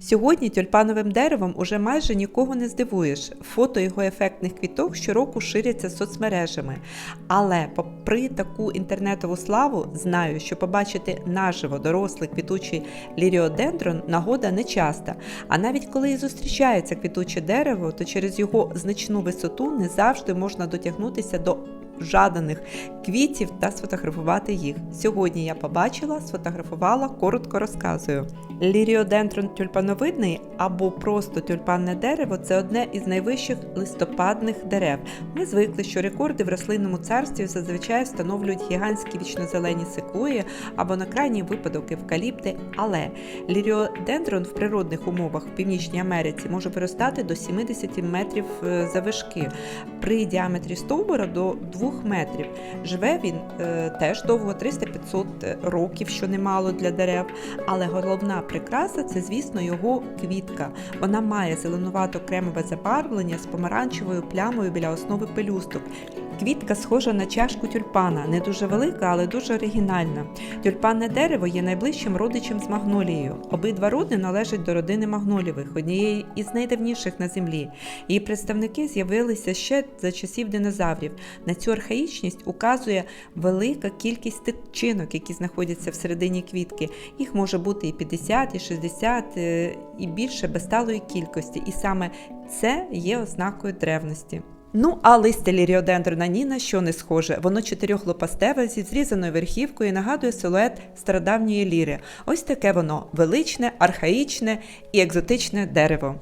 Сьогодні тюльпановим деревом уже майже нікого не здивуєш. Фото його ефектних квіток щороку ширяться соцмережами. Але попри таку інтернетову славу, знаю, що побачити наживо дорослий квітучий ліріодендрон нагода не часта. А навіть коли і зустрічається квітуче дерево, то через його значну висоту не завжди можна дотягнутися до жаданих квітів та сфотографувати їх. Сьогодні я побачила, сфотографувала, коротко розказую. Ліріодендрон тюльпановидний або просто тюльпанне дерево це одне із найвищих листопадних дерев. Ми звикли, що рекорди в рослинному царстві зазвичай встановлюють гігантські вічнозелені секвої або на крайній випадок евкаліпти. Але ліріодендрон в природних умовах в Північній Америці може виростати до 70 метрів е, завишки при діаметрі стовбура до 2 метрів. Живе він е, теж довго 300-500 років, що немало для дерев. Але головна прикраса це, звісно, його квітка. Вона має зеленувато кремове забарвлення з помаранчевою плямою біля основи пелюсток. Квітка схожа на чашку тюльпана, не дуже велика, але дуже оригінальна. Тюльпанне дерево є найближчим родичем з магнолією. Обидва роди належать до родини магнолівих, однієї із найдавніших на землі. Її представники з'явилися ще за часів динозаврів. На цю архаїчність указує велика кількість тичинок, які знаходяться всередині квітки. Їх може бути і 50, і 60, е, і більше без сталої кількості. І саме це є ознакою древності. Ну, а листя ліріодендрона ні на що не схоже. Воно чотирьохлопастеве зі зрізаною верхівкою і нагадує силует стародавньої ліри. Ось таке воно величне, архаїчне і екзотичне дерево.